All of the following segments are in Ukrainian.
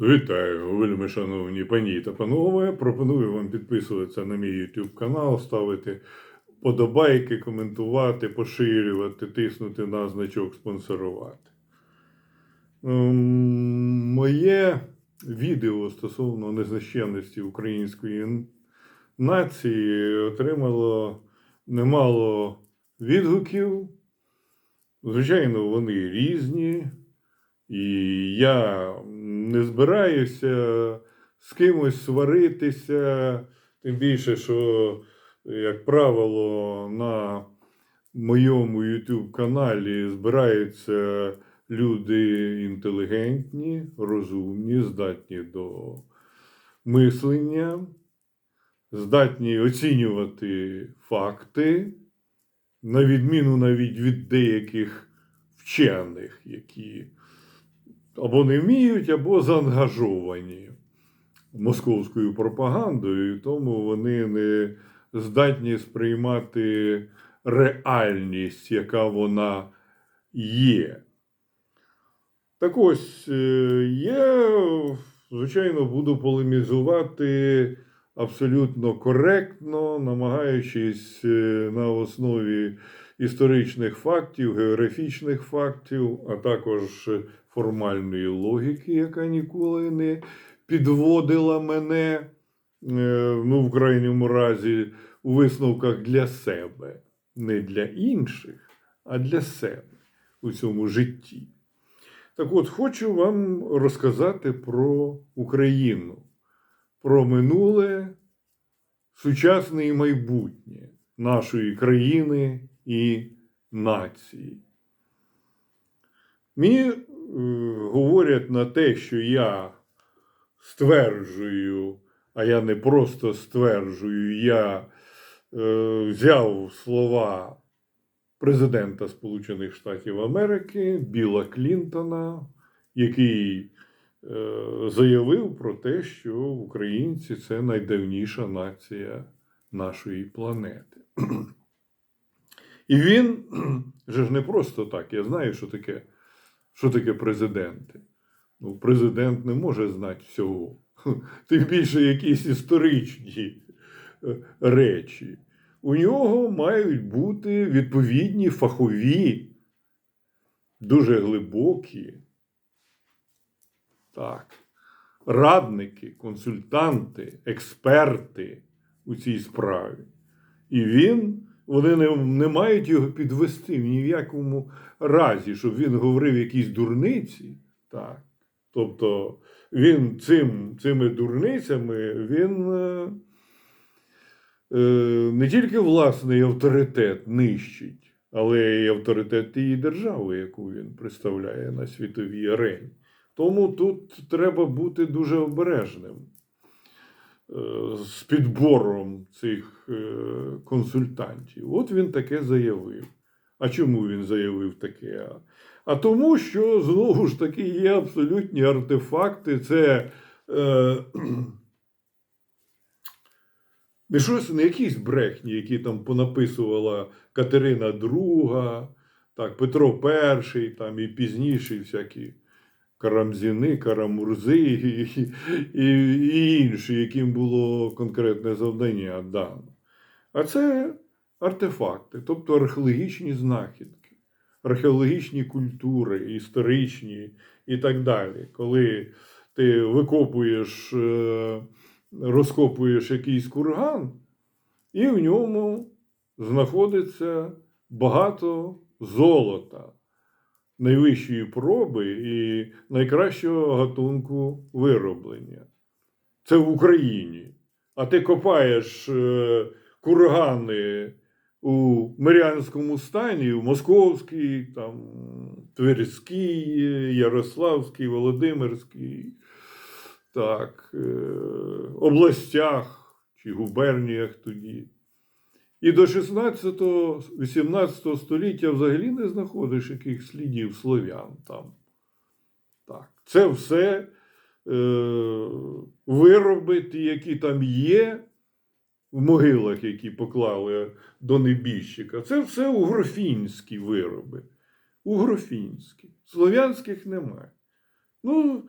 Вітаю, вельми шановні пані та панове. Пропоную вам підписуватися на мій YouTube канал, ставити подобайки, коментувати, поширювати, тиснути на значок спонсорувати. Ем, Моє відео стосовно незначенності української нації отримало немало відгуків. Звичайно, вони різні. І я не збираюся з кимось сваритися, тим більше, що, як правило, на моєму YouTube каналі збираються люди інтелігентні, розумні, здатні до мислення, здатні оцінювати факти, на відміну навіть від деяких вчених, які або не вміють, або заангажовані московською пропагандою, і тому вони не здатні сприймати реальність, яка вона є. Так ось, е, я, звичайно, буду полемізувати абсолютно коректно, намагаючись е, на основі історичних фактів, географічних фактів, а також формальної логіки, яка ніколи не підводила мене, е, ну, в крайньому разі, у висновках для себе, не для інших, а для себе у цьому житті. Так от, хочу вам розказати про Україну, про минуле, сучасне і майбутнє нашої країни і нації. Мені е, говорять на те, що я стверджую, а я не просто стверджую, я е, взяв слова президента Сполучених Штатів Америки Біла Клінтона, який е, заявив про те, що українці це найдавніша нація нашої планети. І він же ж не просто так. Я знаю, що таке, що таке президенти. Ну, президент не може знати всього. Тим більше якісь історичні е, речі. У нього мають бути відповідні фахові, дуже глибокі. Так, радники, консультанти, експерти у цій справі. І він, вони не, не мають його підвести в ні в якому разі, щоб він говорив якісь дурниці. Так. Тобто він цим, цими дурницями він е, е, не тільки власний авторитет нищить, але й авторитет тієї держави, яку він представляє на світовій арені. Тому тут треба бути дуже обережним з підбором цих е, консультантів. От він таке заявив. А чому він заявив таке? А тому, що знову ж таки є абсолютні артефакти. Це е, не щось, не якісь брехні, які там понаписувала Катерина II, так, Петро І, там і пізніші всякі Карамзіни, Карамурзи і, і, і інші, яким було конкретне завдання дано. А це артефакти, тобто археологічні знахідки, археологічні культури, історичні і так далі. Коли ти викопуєш, е, розкопуєш якийсь курган, і в ньому знаходиться багато золота найвищої проби і найкращого гатунку вироблення. Це в Україні. А ти копаєш е, кургани у Мирянському стані, в Московській, там, Тверській, Ярославській, Володимирській, так, е, областях чи губерніях тоді. І до 16-18 століття взагалі не знаходиш яких слідів слов'ян там. Так. Це все е, вироби, ті, які там є в могилах, які поклали до небіжчика. Це все угрофінські вироби. Угрофінські. Слов'янських немає. Ну,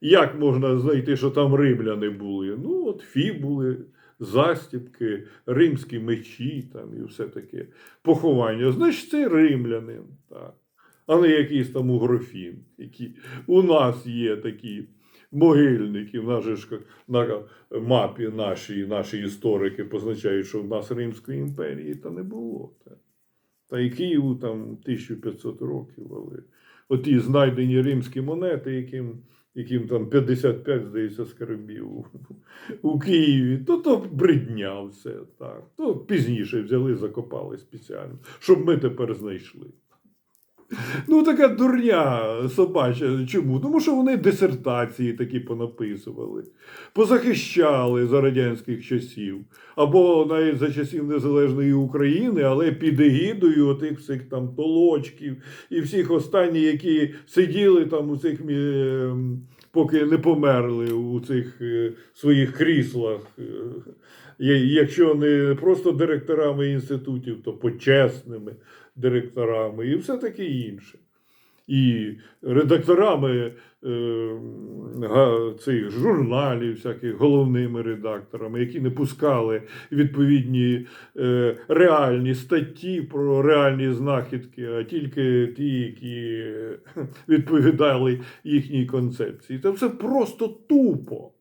Як можна знайти, що там римляни були? Ну, от фі були, застіпки, римські мечі там і все таке поховання. Значить, це римлянин, так. а не якийсь там угрофін, які у нас є такі могильники. В нас же ж на мапі наші, наші історики позначають, що в нас Римської імперії та не було. Так. Та і Києву там 1500 років, але оті знайдені римські монети, яким, яким там 55, здається, скарбів у, Києві, то то бридня все. Так. То пізніше взяли, закопали спеціально, щоб ми тепер знайшли. Ну, така дурня собача. Чому? Тому що вони дисертації такі понаписували, позахищали за радянських часів, або навіть за часів Незалежної України, але під егідою отих всіх там толочків і всіх останніх, які сиділи там у цих. е, Поки не померли у цих е, своїх кріслах, Е, якщо не просто директорами інститутів, то почесними директорами і все таке інше. І редакторами е, цих журналів, всяких головними редакторами, які не пускали відповідні е, реальні статті про реальні знахідки, а тільки ті, які відповідали їхній концепції. Це все просто тупо.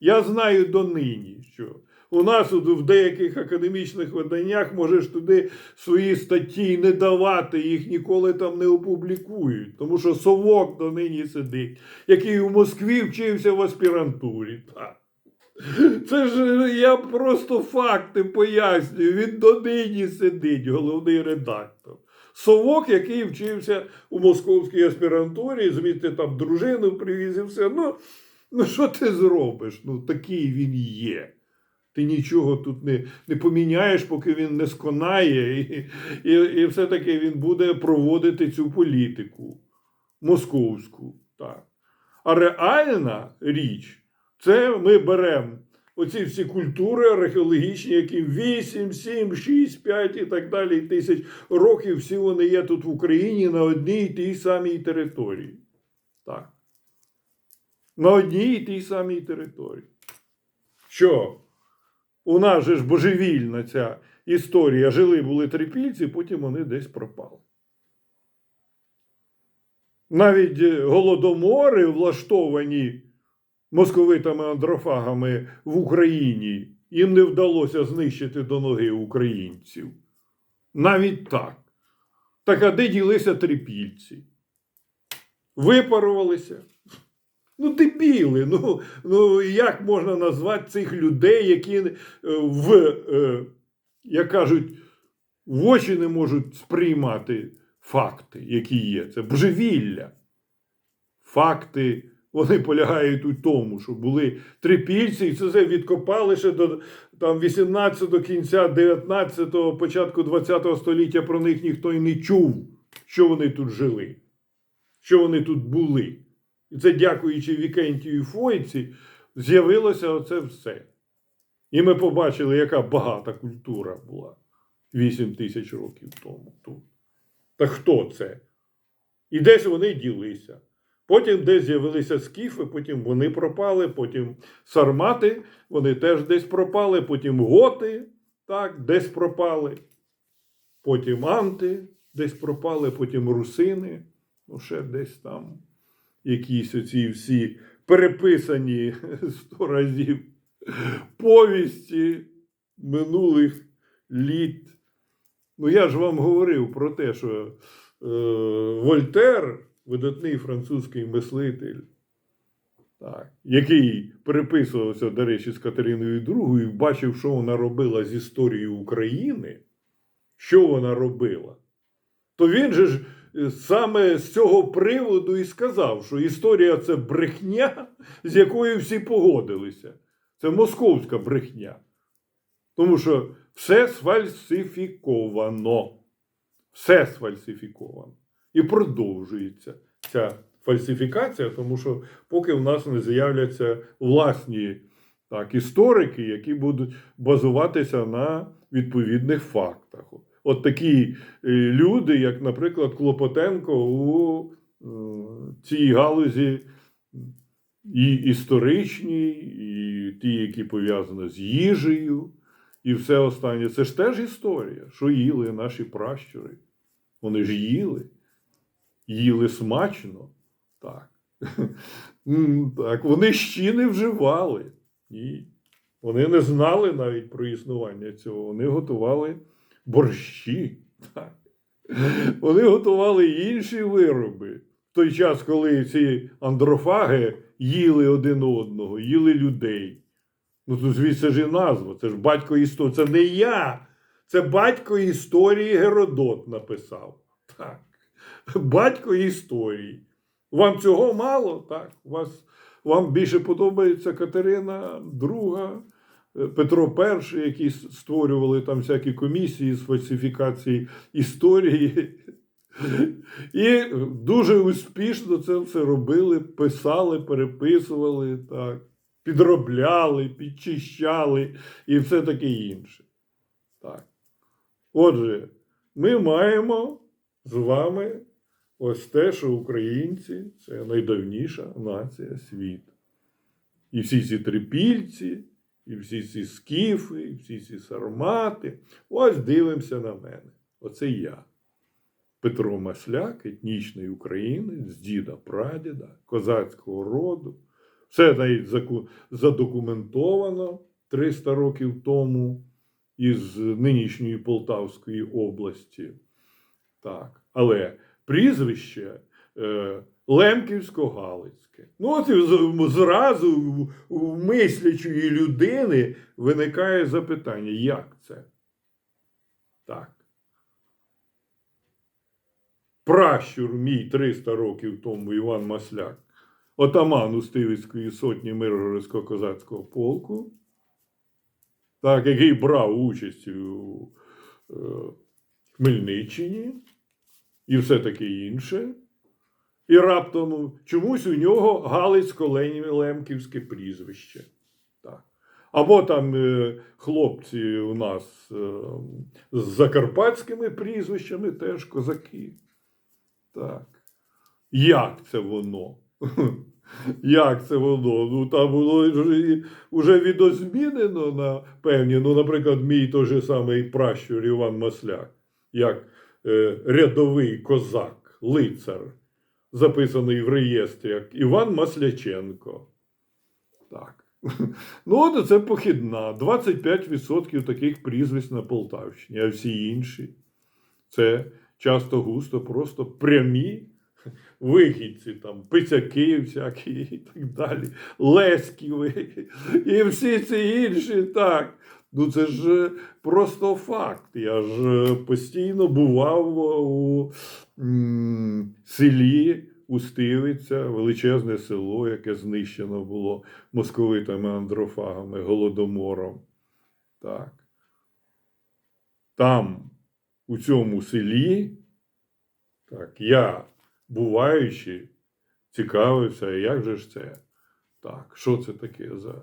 Я знаю донині, що у нас в деяких академічних виданнях можеш туди свої статті не давати, їх ніколи там не опублікують, тому що совок донині сидить, який у Москві вчився в аспірантурі. Це ж я просто факти пояснюю. Він донині сидить, головний редактор. Совок, який вчився у московській аспірантурі, звідти там дружину привіз і все. Ну, ну що ти зробиш? Ну, такий він є. Ти нічого тут не, не поміняєш, поки він не сконає, і, і, і все-таки він буде проводити цю політику московську. Так. А реальна річ це ми беремо оці всі культури археологічні, які 8, 7, 6, 5 і так далі тисяч років, всі вони є тут в Україні на одній і тій самій території. Так. На одній і тій самій території. Що? У нас же ж божевільна ця історія. Жили були трипільці, потім вони десь пропали. Навіть е, голодомори, влаштовані московитами-андрофагами в Україні, їм не вдалося знищити до ноги українців. Навіть так. Так а де ділися трипільці? Випарувалися. Ну, дебіли. Ну, ну як можна назвати цих людей, які е, в, е, як кажуть, в очі не можуть сприймати факти, які є. Це божевілля. Факти вони полягають у тому, що були трипільці, і це відкопали ще до там, 18 до кінця 19-го, початку 20-го століття про них ніхто й не чув, що вони тут жили, що вони тут були. І це, дякуючи Вікентію Фойці, з'явилося оце все. І ми побачили, яка багата культура була 8 тисяч років тому тут. Та хто це? І десь вони ділися. Потім десь з'явилися скіфи, потім вони пропали, потім сармати, вони теж десь пропали, потім готи, так, десь пропали, потім анти десь пропали, потім русини, ну ще десь там якісь оці всі переписані сто разів повісті минулих літ. Ну, я ж вам говорив про те, що е, Вольтер, видатний французький мислитель, так, який переписувався, до речі, з Катериною II, бачив, що вона робила з історією України, що вона робила, то він же ж саме з цього приводу і сказав, що історія це брехня, з якою всі погодилися. Це московська брехня. Тому що все сфальсифіковано. Все сфальсифіковано. І продовжується ця фальсифікація, тому що поки в нас не з'являться власні так, історики, які будуть базуватися на відповідних фактах. От такі е, люди, як, наприклад, Клопотенко у цій галузі і історичні, і ті, які пов'язані з їжею, і все останнє. Це ж теж історія, що їли наші пращури. Вони ж їли, їли смачно. Так. Так. Вони щі не вживали. Ні. Вони не знали навіть про існування цього. Вони готували борщі. Так. Вони готували інші вироби. В той час, коли ці андрофаги їли один одного, їли людей. Ну, то звідси ж і назва. Це ж батько історії. Це не я. Це батько історії Геродот написав. Так. Батько історії. Вам цього мало? Так. Вас, вам більше подобається Катерина е, Петро І, які створювали там всякі комісії з фальсифікації історії. І дуже успішно це все робили, писали, переписували, так, підробляли, підчищали і все таке інше. Так. Отже, ми маємо з вами ось те, що українці це найдавніша нація світу. І всі ці трипільці, і всі ці скіфи, і всі ці сармати. Ось дивимося на мене. Оце я. Петро Масляк, етнічний українець, з діда прадіда, козацького роду. Все навіть задокументовано 300 років тому із нинішньої Полтавської області. Так. Але прізвище е, Лемківсько-Галицьке. Ну, от зразу в мислячої людини виникає запитання, як це? Так. Пращур мій 300 років тому Іван Масляк, отаман Устивицької сотні Миргородського козацького полку, так, який брав участь у е, Хмельниччині і все таке інше. І раптом чомусь у нього Галицько-Лемківське прізвище. Так. Або там е, хлопці у нас е, з закарпатськими прізвищами теж козаки. Так. Як це воно? Як це воно? Ну, там було вже, вже відозмінено на певні, ну, наприклад, мій той же самий пращур Іван Масляк, як е, рядовий козак, лицар, записаний в реєстрі, як Іван Масляченко. Так. Ну, от це похідна. 25% таких прізвищ на Полтавщині, а всі інші це часто густо просто прямі вихідці, там, пицяки всякі і так далі, лесківи і всі ці інші так. Ну, це ж е, просто факт. Я ж е, постійно бував у м, селі Устивиця, величезне село, яке знищено було московитами андрофагами, голодомором. Так. Там, у цьому селі, так, я, буваючи, цікавився, як же ж це? Так, що це таке за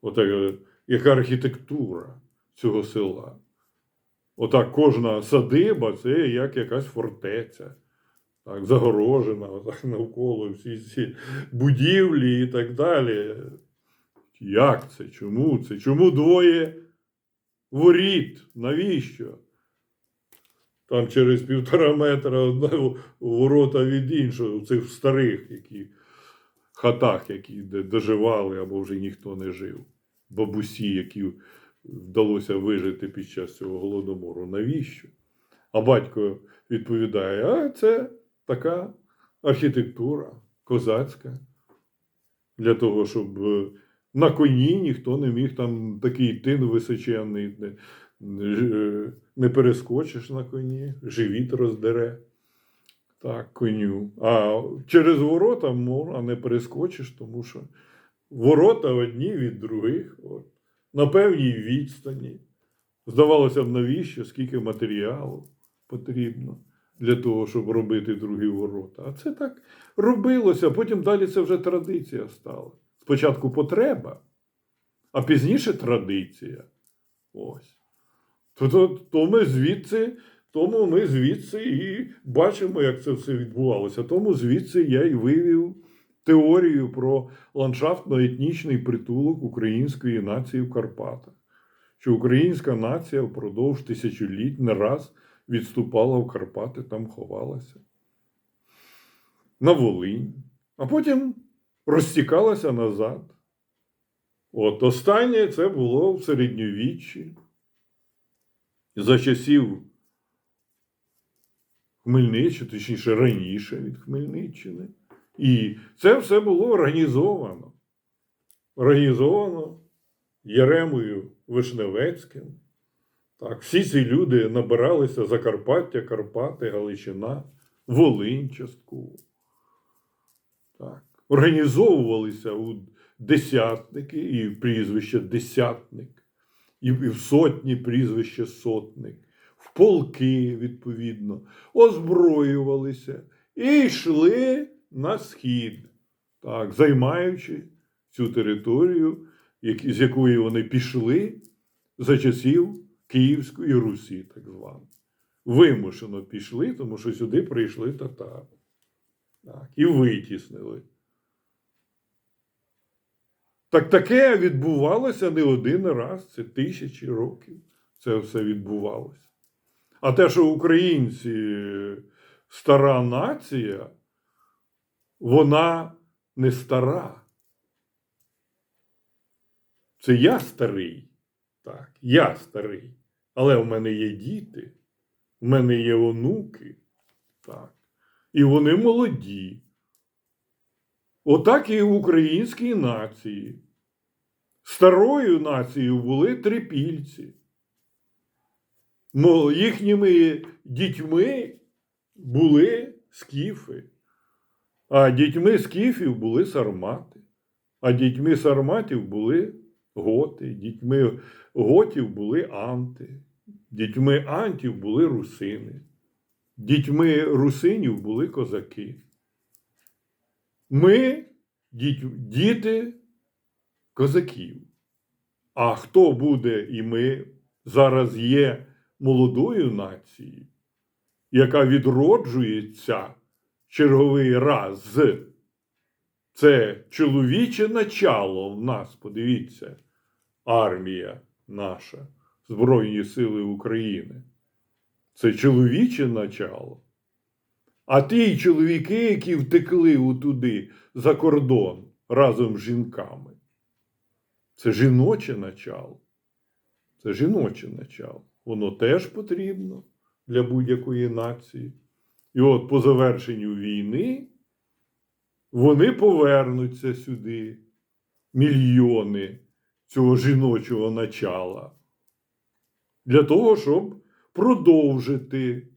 отак, яка архітектура цього села? Отак кожна садиба це як якась фортеця. Так, загорожена, отак навколо всі ці будівлі і так далі. Як це? Чому це? Чому двоє воріт? Навіщо? Там через півтора метра одне ворота від іншого, у цих старих які, хатах, які доживали або вже ніхто не жив. Бабусі, які вдалося вижити під час цього голодомору. Навіщо? А батько відповідає: а це така архітектура козацька. Для того, щоб е, на коні ніхто не міг там такий тин височенний, не, не, не перескочиш на коні, живіт роздере. Так, коню. А через ворота можна не перескочиш, тому що ворота одні від других, от, на певній відстані. Здавалося б, навіщо, скільки матеріалу потрібно для того, щоб робити другі ворота. А це так робилося, потім далі це вже традиція стала. Спочатку потреба, а пізніше традиція. Ось. То, ми звідси, тому ми звідси і бачимо, як це все відбувалося. Тому звідси я і вивів теорію про ландшафтно-етнічний притулок української нації в Карпатах, що українська нація впродовж тисячоліть не раз відступала в Карпати, там ховалася. На Волинь, а потім розтікалася назад. От останнє це було в середньовіччі. За часів Хмельниччини, точніше раніше від Хмельниччини. І це все було організовано. Організовано Єремою Вишневецьким. Так, всі ці люди набиралися Закарпаття, Карпати, Галичина, Волинь частково. Організовувалися у десятники і прізвище десятник, і в сотні прізвище сотник, в полки, відповідно, озброювалися і йшли на схід, так, займаючи цю територію, з якої вони пішли за часів Київської Русі, так звано. Вимушено пішли, тому що сюди прийшли татари. Так, і витіснили. Так таке відбувалося не один раз, це тисячі років. Це все відбувалося. А те, що українці стара нація, вона не стара. Це я старий. Так, я старий. Але в мене є діти, в мене є онуки. Так. І вони молоді. Отак і в українській нації. Старою нацією були трипільці. Їхніми дітьми були скіфи, а дітьми скіфів були сармати, а дітьми сарматів були готи, дітьми готів були анти, дітьми антів були русини, дітьми русинів були козаки. Ми діти козаків. А хто буде, і ми зараз є молодою нацією, яка відроджується черговий раз. Це чоловіче начало в нас, подивіться, армія наша, Збройні Сили України. Це чоловіче начало. А ті чоловіки, які втекли туди за кордон разом з жінками, це жіноче начало. Це жіноче начало. Воно теж потрібно для будь-якої нації. І от по завершенню війни вони повернуться сюди, мільйони цього жіночого начала, для того, щоб продовжити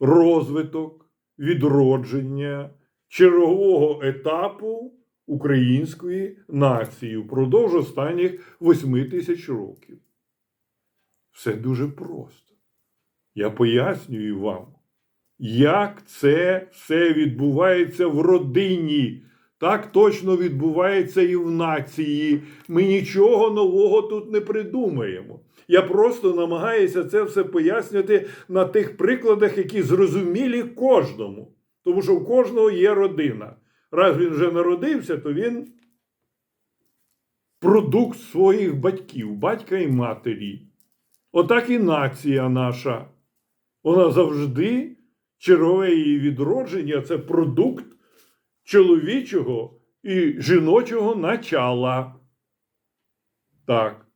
розвиток, відродження чергового етапу української нації впродовж останніх восьми тисяч років. Все дуже просто. Я пояснюю вам, як це все відбувається в родині. Так точно відбувається і в нації. Ми нічого нового тут не придумаємо. Я просто намагаюся це все пояснювати на тих прикладах, які зрозумілі кожному. Тому що в кожного є родина. Раз він вже народився, то він продукт своїх батьків, батька і матері. Отак і нація наша. Вона завжди, чергове її відродження це продукт чоловічого і жіночого начала. Так.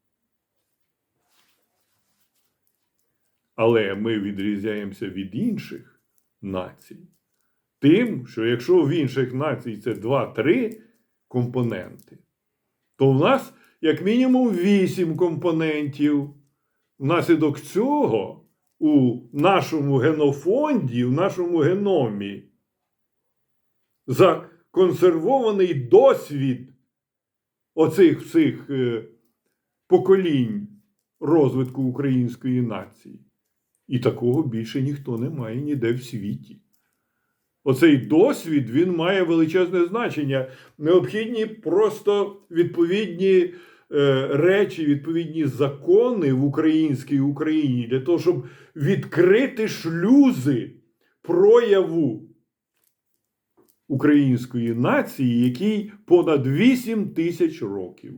Але ми відрізняємося від інших націй. Тим, що якщо в інших націй це 2-3 компоненти, то в нас як мінімум 8 компонентів. Внаслідок цього у нашому генофонді, в нашому геномі законсервований досвід оцих всіх е, поколінь розвитку української нації. І такого більше ніхто не має ніде в світі. Оцей досвід він має величезне значення. Необхідні просто відповідні речі, відповідні закони в українській Україні для того, щоб відкрити шлюзи прояву української нації, який понад 8 тисяч років.